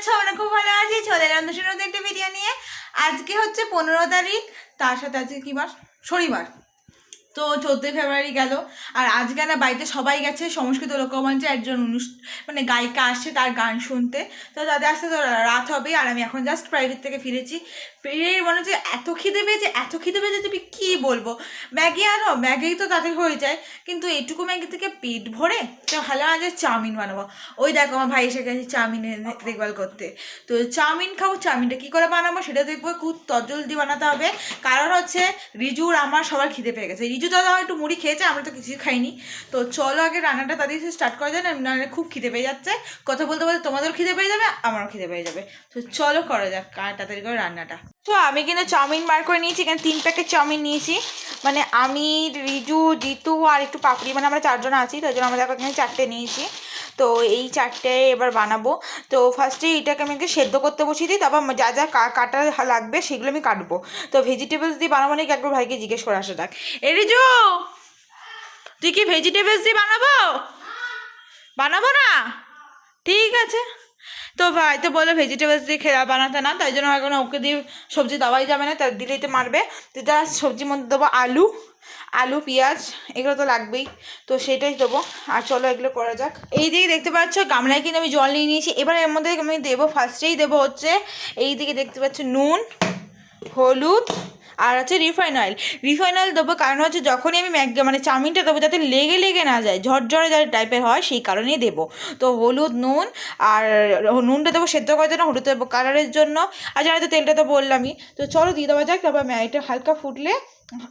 আছো আমরা খুব ভালো আছি। চলে এলাম নতুন একটা ভিডিও নিয়ে। আজকে হচ্ছে পনেরো তারিখ, তার সাথে আজকে কি বার? শনিবার। তো চোদ্দোই ফেব্রুয়ারি গেল। আর আজকে না বাড়িতে সবাই গেছে, সংস্কৃত লোকমঞ্চে একজন অনুষ্ঠান মানে গায়িকা আসছে তার গান শুনতে। তো তাদের আসতে তো রাত হবে আর আমি এখন জাস্ট প্রাইভেট থেকে ফিরেছি। ফিরেই মনে হচ্ছে এত খিদে পেয়েছে, এত খিদে পেয়েছে তুমি কী বলব? ম্যাগি আনো ম্যাগি তো তাদের হয়ে যায়। কিন্তু এইটুকু ম্যাগি থেকে পেট ভরে তো ভালো আজ চাউমিন বানাবো। ওই দেখো আমার ভাই এসে গেছে চাউমিন দেখভাল করতে। তো চাউমিন খাব, চাউমিনটা কী করে বানাবো সেটা দেখব, খুব তজলদি বানাতে হবে। কারণ হচ্ছে রিজুর আমার সবার খিদে পেয়ে গেছে। রিজু দাদা একটু মুড়ি খেয়েছে, আমরা তো কিছুই খাইনি। তো চলো আগে রান্নাটা তাদের স্টার্ট করা যায়, না নাহলে খুব খিদে পেয়ে যাচ্ছে। কথা বলতে বলতে তোমাদেরও খিদে পেয়ে যাবে, আমারও খিদে পেয়ে যাবে। তো চলো করা যাক তাড়াতাড়ি করে রান্নাটা। তো আমি কিন্তু চাউমিন বার করে নিয়েছি, এখানে তিন প্যাকেট চাউমিন নিয়েছি। মানে আমি, রিজু, জিতু আর একটু পাপড়ি মানে আমরা চারজন আছি তাই জন্য আমরা এখানে চারটে নিয়েছি। তো এই চারটে এবার বানাবো। তো ফার্স্টে এটাকে আমি সেদ্ধ করতে বসিয়ে দিই, তারপর যা যা কাটা লাগবে সেগুলো আমি কাটবো। তো ভেজিটেবলস দিয়ে বানাবো নাকি একবার ভাইকে জিজ্ঞেস করে আসা যাক। এ রিজু, তুই কি ভেজিটেবলস দিয়ে বানাবো? বানাবো না? ঠিক আছে। তো ভাই, তো বলে ভেজিটেবলস দিয়ে খেলা বানাতে না, তাই জন্য এখন ওকে দিয়ে সবজি দেওয়াই যাবে না, তার দিলেই তো মারবে। তো তার সবজির মধ্যে দেবো আলু আলু, পেঁয়াজ, এগুলো তো লাগবেই, তো সেটাই দেবো। আর চলো এগুলো করা যাক। এই দিকে দেখতে পাচ্ছ, গামলায় কিন্তু আমি জল নিয়ে নিয়েছি। এবার এর মধ্যে আমি দেবো ফার্স্টেই দেবো হচ্ছে, এই দিকে দেখতে পাচ্ছ নুন, হলুদ আর হচ্ছে রিফাইন অয়েল রিফাইন অয়েল দেবো কারণ হচ্ছে যখনই আমি ম্যাগ মানে চাউমিনটা দেবো যাতে লেগে লেগে না যায়, ঝরঝরে যাতে টাইপের হয়, সেই কারণেই দেবো। তো হলুদ, নুন আর নুনটা দেবো সেদ্ধ করার জন্য, হলুদ দেবো কালারের জন্য। আর জানি তো তেলটা তো বললামই। তো চলো দিয়ে দেওয়া যাক, তারপর এটা হালকা ফুটলে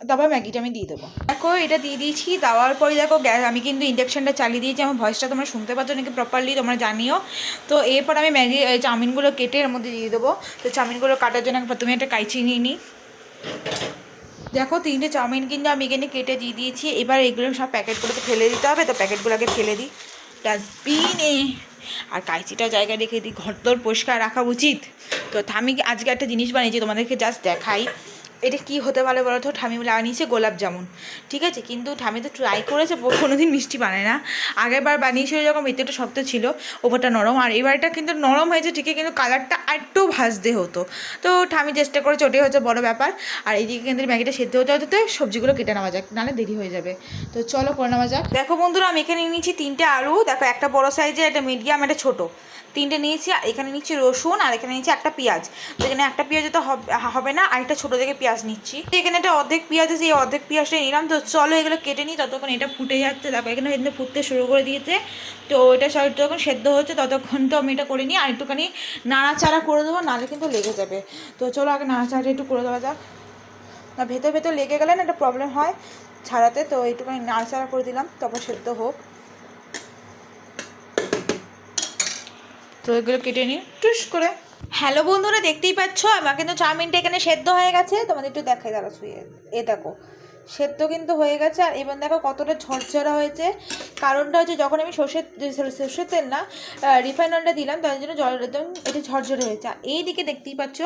তারপর ম্যাগিটা আমি দিয়ে দেবো। দেখো, এটা দিয়ে দিয়েছি, দেওয়ার পরে দেখো গ্যাস আমি কিন্তু ইন্ডাকশানটা চালিয়ে দিয়েছি, আমার ভয়েসটা তোমরা শুনতে পাচ্ছ নাকি প্রপারলি তোমরা জানিও। তো এরপর আমি ম্যাগি চাউমিনগুলো কেটে এর মধ্যে দিয়ে দেবো। তো চাউমিনগুলো কাটার জন্য প্রথমে একটা কাইচি নিয়ে নিই। দেখো, তিনটে চাউমিন কিন্তু আমি এখানে কেটে দিয়ে দিয়েছি। এবার এগুলো সব প্যাকেটগুলোকে ফেলে দিতে হবে। তো প্যাকেটগুলোকে ফেলে দিই। ডাস্টবিনে। আর কাইচিটা জায়গায় রেখে দিই। ঘর তোর পরিষ্কার রাখা উচিত। তো আমি আজকে একটা জিনিস বানিয়েছি, তোমাদেরকে জাস্ট দেখাই। এটা কি হতে পারে বলো তো? ঠামি বানিয়েছে গোলাপ জামুন। ঠিক আছে? কিন্তু ঠামি তো ট্রাই করেছে কোনো দিন মিষ্টি বানায় না। আগেরবার বানিয়েছিল যখন ভিতরটা শক্ত ছিল, ওপরটা নরম। আর এবারটা কিন্তু নরম হয়েছে, ঠিকই, কিন্তু কালারটা একটু ভাজতে হতো। তো ঠামি চেষ্টা করেছে, ওটাই হচ্ছে বড় ব্যাপার। আর এইদিকে কিন্তু ম্যাগিটা সেদ্ধ হতে হতে সবজিগুলো কেটে নেওয়া যাক, নাহলে দেরি হয়ে যাবে। তো চলো করে নেওয়া যাক। দেখো বন্ধুরা, আমি এখানে নিয়েছি তিনটে আলু। দেখো, একটা বড় সাইজের, একটা মিডিয়াম একটা ছোটো। তিনটে নিয়েছি, আর এখানে নিচ্ছি রসুন, আর এখানে নিচ্ছি একটা পেঁয়াজ। তো এখানে একটা পেঁয়াজ তো হবে না আর একটা ছোটো থেকে পেঁয়াজ নিচ্ছি। এখানে একটা অর্ধেক পেঁয়াজ আছে, এই অর্ধেক পেঁয়াজটা নিলাম। তো চলো এগুলো কেটে নিই, ততক্ষণ এটা ফুটে যাচ্ছে। দেখো, এখানে এখানে ফুটতে শুরু করে দিয়েছে। তো এটা যখন সেদ্ধ হচ্ছে, ততক্ষণ তো আমি এটা করে নিই। আর একটুখানি নাড়াচাড়া করে দেবো, নাহলে কিন্তু লেগে যাবে। তো চলো আগে নাড়াচাড়া একটু করে দেওয়া যাক। না, ভেতর ভেতর লেগে গেলে না একটা প্রবলেম হয় ছাড়াতে, তো এইটুখানি নাড়াচাড়া করে দিলাম, তারপর সেদ্ধ হোক। তো এগুলো কেটে নিই, টুস করে। হ্যালো বন্ধুরা, দেখতেই পাচ্ছ? আমার কিন্তু চাউমিনটা এখানে সেদ্ধ হয়ে গেছে। তোমাদের একটু দেখাই দাঁড়া শুয়ে। এ দেখো। সেদ্ধ কিন্তু হয়ে গেছে। আর এবার দেখো কতটা ঝরঝরা হয়েছে। কারণটা হচ্ছে যখন আমি সর্ষের সর্ষের তেল না রিফাইন অয়েলটা দিলাম, তার জন্য জল একদম এটা ঝরঝরে হয়েছে। আর এই দিকে দেখতেই পাচ্ছ,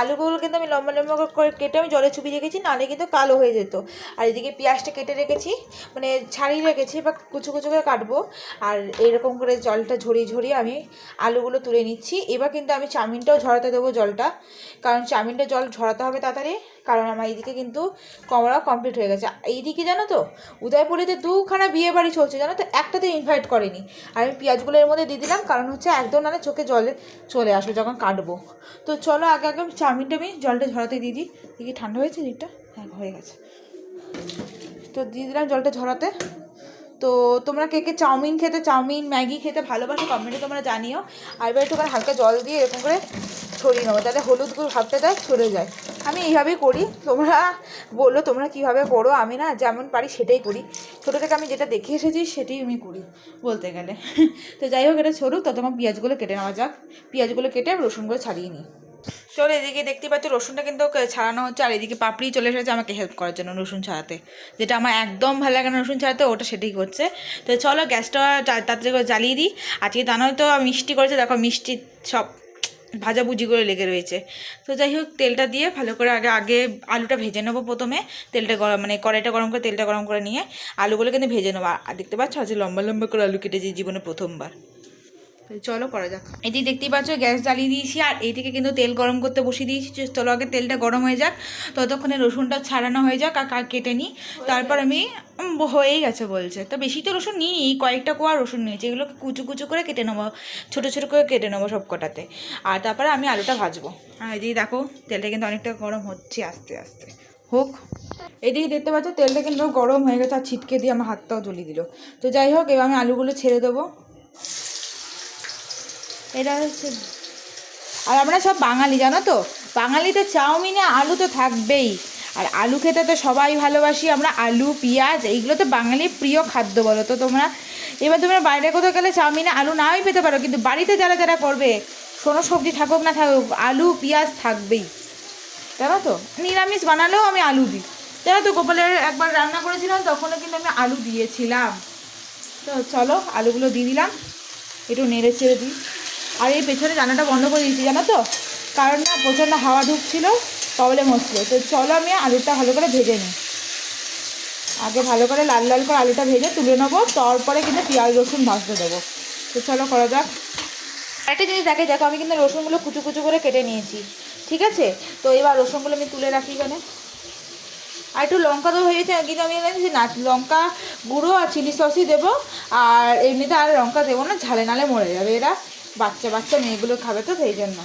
আলুগুলো কিন্তু আমি লম্বা লম্বা করে কেটে আমি জলে চুপিয়ে রেখেছি, নাহলে কিন্তু কালো হয়ে যেত। আর এদিকে পেঁয়াজটা কেটে রেখেছি মানে ছাড়িয়ে রেখেছি বা কুচো কুচো করে কাটবো। আর এরকম করে জলটা ঝরিয়ে ঝরিয়ে আমি আলুগুলো তুলে নিচ্ছি। এবার কিন্তু আমি চাউমিনটাও ঝরাতে দেবো জলটা। কারণ চাউমিনটা জল ঝরাতে হবে তাড়াতাড়ি। কারণ আমার এইদিকে কিন্তু কমরা কমপ্লিট হয়ে গেছে। এইদিকে জানো তো, উদয়পুরিতে দুখানা বিয়ে বাড়ি চলছে, জানো তো? একটাতে ইনভাইট করেনি। আর আমি পেঁয়াজগুলো এর মধ্যে দিয়ে দিলাম, কারণ হচ্ছে একদম নাহলে চোখে জলে চলে আসবে যখন কাটবো। তো চলো আগে আগে চাউমিনটা আমি জলটা ঝরাতে দিয়ে দিই। দেখি ঠান্ডা হয়েছে দিকটা হ্যাঁ হয়ে গেছে। তো দিয়ে দিলাম জলটা ঝরাতে। তো তোমরা কে কে চাউমিন খেতে, চাউমিন, ম্যাগি খেতে ভালোবাসো কমেন্টে তোমরা জানিও। আর এবার একটু হালকা জল দিয়ে এরকম করে ছড়িয়ে নেব তাহলে হলুদ গুঁড়ো ভাবতে দেয় ছড়ে যায়। আমি এইভাবেই করি। তোমরা বলল তোমরা কীভাবে করো, আমি না যেমন পারি সেটাই করি। ছোটো থেকে আমি যেটা দেখে এসেছি সেটাই আমি করি বলতে গেলে। তো যাই হোক, এটা ছড়ুক ততক্ষণ পেঁয়াজগুলো কেটে নেওয়া যাক। পেঁয়াজগুলো কেটে রসুনগুলো ছাড়িয়ে নিই। চলো এদিকে দেখতে পাচ্ছ রসুনটা কিন্তু ছাড়ানো হচ্ছে, আর এদিকে পাপড়ি চলে এসেছে আমাকে হেল্প করার জন্য রসুন ছাড়াতে। যেটা আমার একদম ভালো লাগে না রসুন ছাড়াতে, ওটা সেটাই করছে। তো চলো গ্যাসটা তাড়াতাড়ি করে জ্বালিয়ে দিই। আজকে তা নয় তো মিষ্টি করেছে, দেখো মিষ্টি সব ভাজাভুজি করে লেগে রয়েছে। তো যাই হোক, তেলটা দিয়ে ভালো করে আগে আগে আলুটা ভেজে নেব প্রথমে। তেলটা গরম মানে কড়াইটা গরম করে, তেলটা গরম করে নিয়ে আলুগুলো কিন্তু ভেজে নেব। আর দেখতে পাচ্ছ আজকে লম্বা লম্বা করে আলু কেটেছি জীবনে প্রথমবার। চলো, করা যাক। এদিকে দেখতেই পাচ্ছ, গ্যাস জ্বালিয়ে দিয়েছি, আর এইদিকে কিন্তু তেল গরম করতে বসিয়ে দিয়েছি। চলো আগে তেলটা গরম হয়ে যাক, ততক্ষণে রসুনটা ছাড়ানো হয়ে যাক, আর কেটে নিই। তারপর আমি হয়েই গেছে বলছে। তো বেশি তো রসুন নিই কয়েকটা কোয়া রসুন নিয়েছি, এগুলোকে কুচু কুচু করে কেটে নেব, ছোটো ছোটো করে কেটে নেব সব কটাতে আর তারপরে আমি আলুটা ভাজবো। আর এদিকে দেখো, তেলটা কিন্তু অনেকটা গরম হচ্ছে আস্তে আস্তে। হোক, এদিকে দেখতে পাচ্ছ, তেলটা কিন্তু গরম হয়ে গেছে, আর ছিটকে দিয়ে আমার হাতটাও জ্বলিয়ে দিল। তো যাই হোক, এবার আমি আলুগুলো ছেড়ে দেবো। এটা হচ্ছে আর আমরা সব বাঙালি, জানো তো? বাঙালিতে চাউমিনে আলু তো থাকবেই। আর আলু খেতে তো সবাই ভালোবাসি। আমরা আলু, পেঁয়াজ এইগুলো তো বাঙালির প্রিয় খাদ্য বলো। তো তোমরা এবার তোমরা বাইরে কোথাও গেলে চাউমিনে আলু নাই পেতে পারো। কিন্তু বাড়িতে যারা যারা করবে কোনো সবজি থাকুক না থাকুক, আলু, পেঁয়াজ থাকবেই। জানো তো? নিরামিষ বানালেও আমি আলু দিই। জানো তো, গোপালের একবার রান্না করেছিলাম, তখনও কিন্তু আমি আলু দিয়েছিলাম। তো চলো, আলুগুলো দিয়ে দিলাম। একটু নেড়ে ছেড়ে দিই। আর এই পেছনে জানাটা বন্ধ করে দিয়েছি, জানো তো? কারণ না প্রচণ্ড হাওয়া ঢুকছিল প্রবলেম হচ্ছিল তো চলো আমি আলুটা ভালো করে ভেজে নিই। আগে ভালো করে লাল লাল করে আলুটা ভেজে তুলে নেব, তারপরে কিন্তু পেঁয়াজ, রসুন ভাজতে দেবো। তো চলো করা যাক। একটা জিনিস দেখে, দেখো আমি কিন্তু রসুনগুলো কুচু কুচু করে কেটে নিয়েছি, ঠিক আছে? তো এবার রসুনগুলো আমি তুলে রাখি এখানে। আর একটু লঙ্কা তো হয়েছে, কিন্তু আমি যে না, লঙ্কা গুঁড়ো আর চিলি সসই দেবো, আর এমনিতে আর লঙ্কা দেবো না, ঝালে নালে মরে যাবে এরা। বাচ্চা বাচ্চা মেয়েগুলো খাবে তো সেই জন্য।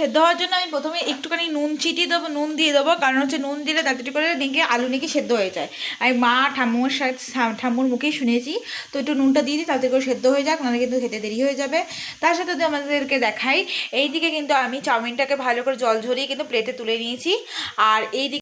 সেদ্ধ হওয়ার জন্য আমি প্রথমে একটুখানি নুন চিটিয়ে দেবো, নুন দিয়ে দেবো, কারণ হচ্ছে নুন দিলে তাড়াতাড়ি করে নাকি আলু নাকি সেদ্ধ হয়ে যায়। আমি মা ঠাম্মুর সাথে ঠাম্মুর মুখেই শুনেছি, তো একটু নুনটা দিয়ে দিই তাড়াতাড়ি করে সেদ্ধ হয়ে যাক, নাহলে কিন্তু খেতে দেরি হয়ে যাবে। তার সাথে যদি আমাদেরকে দেখাই, এইদিকে কিন্তু আমি চাউমিনটাকে ভালো করে জল ঝরিয়ে কিন্তু প্লেটে তুলে নিয়েছি। আর এই দিকে